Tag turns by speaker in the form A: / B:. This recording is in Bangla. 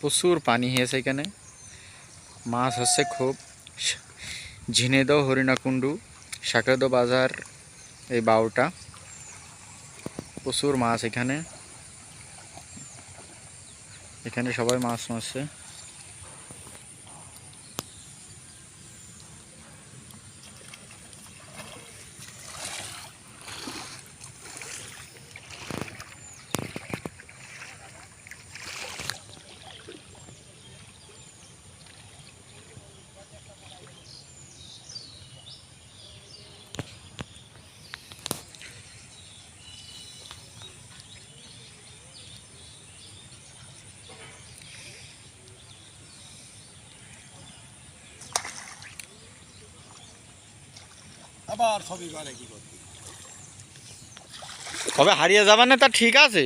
A: প্রচুর পানি হয়েছে এখানে মাছ হচ্ছে খুব। ঝিনেদহ হরিণাকুণ্ডু সাকরাদো বাজার এই বাউটা। প্রচুর মাছ এখানে। এখানে সবাই মাছ মারছে।
B: আবার সবই করে কি করতে?
A: কবে হারিয়ে যাবে না তা ঠিক আছে।